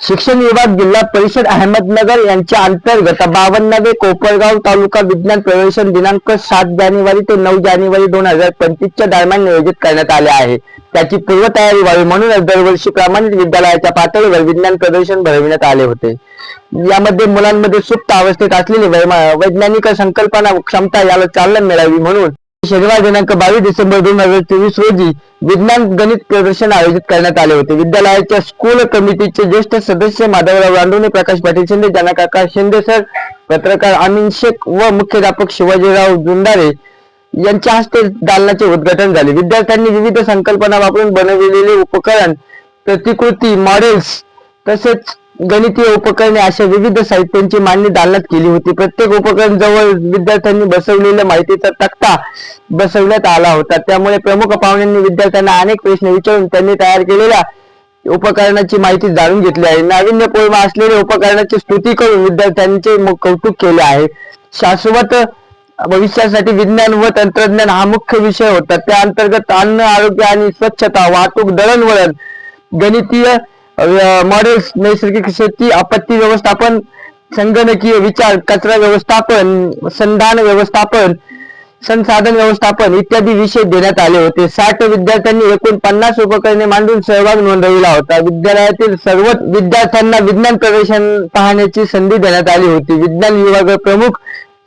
शिक्षण विभाग जिल्हा परिषद अहमदनगर यांच्या अंतर्गत बावन्नवे कोपरगाव तालुका विज्ञान प्रवेशन दिनांक सात जानेवारी ते नऊ जानेवारी दोन हजार पंचवीसच्या दरम्यान नियोजित करण्यात आले आहे. त्याची पूर्वतयारी व्हावी म्हणूनच दरवर्षीप्रमाणे विद्यालयाच्या पातळीवर विज्ञान प्रदर्शन भरविण्यात आले होते. यामध्ये मुलांमध्ये सुप्त अवस्थेत असलेली वैज्ञानिक संकल्पना क्षमता याला चालना मिळावी म्हणून शनिवार दिनांक बावीस डिसेंबर दोन हजार चोवीस रोजी विज्ञान गणित प्रदर्शन आयोजित करण्यात आले होते. विद्यालयाच्या स्कूल कमिटीचे ज्येष्ठ सदस्य माधवराव रांडोने प्रकाश पाटील शिंदे जनकाका शिंदे सर पत्रकार अमीन शेख व मुख्याध्यापक शिवाजीराव जुंडारे यांच्या हस्ते दालनाचे उद्घाटन झाले. विद्यार्थ्यांनी विविध संकल्पना वापरून बनविलेले उपकरण प्रतिकृती मॉडेल्स तसेच गणितीय उपकरणे अशा विविध साहित्यांची मांडणी दालनात केली होती. प्रत्येक उपकरण जवळ विद्यार्थ्यांनी बसवलेल्या माहितीचा तक्ता बसवण्यात आला होता. त्यामुळे प्रमुख पाहुण्यांनी विद्यार्थ्यांना अनेक प्रश्न विचारून त्यांनी तयार केलेल्या उपकरणाची माहिती जाणून घेतली आहे. नाविन्यपूर्ण असलेल्या उपकरणाची स्तुती करून विद्यार्थ्यांचे कौतुक केले आहे. शाश्वत भविष्यासाठी विज्ञान व तंत्रज्ञान हा मुख्य विषय होता. त्या अंतर्गत अन्न आरोग्य आणि स्वच्छता वाहतूक दळणवळण गणितीय मॉडेल्स नैसर्गिक शेती आपत्ती व्यवस्थापन संगणकीय विचार कचरा व्यवस्थापन संधान व्यवस्थापन संसाधन व्यवस्थापन इत्यादी विषय देण्यात आले होते. साठ विद्यार्थ्यांनी एकूण पन्नास उपकरणे मांडून सहभाग नोंदविला होता. विद्यालयातील सर्व विद्यार्थ्यांना विज्ञान प्रदर्शन पाहण्याची संधी देण्यात आली होती. विज्ञान विभाग प्रमुख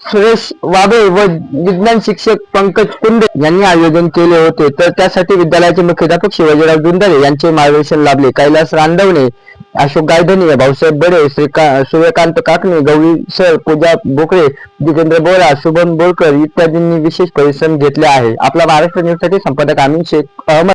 सुरेश वाबे व विज्ञान शिक्षक पंकज कुंडे यांनी आयोजन केले होते. तर त्यासाठी विद्यालयाचे मुख्याध्यापक शिवाजीराव दुंदरे यांचे मार्गदर्शन लाभले. कैलास रांदवणे अशोक गायधनी भाऊसाहेब बडे श्रीका सूर्यकांत काकणे गौरी सर पूजा बोकळे जितेंद्र बोरा शुभम बोरकर इत्यादींनी विशेष परिश्रम घेतले आहे. आपला महाराष्ट्र न्यूजसाठी संपादक अमीन शेख अहमद.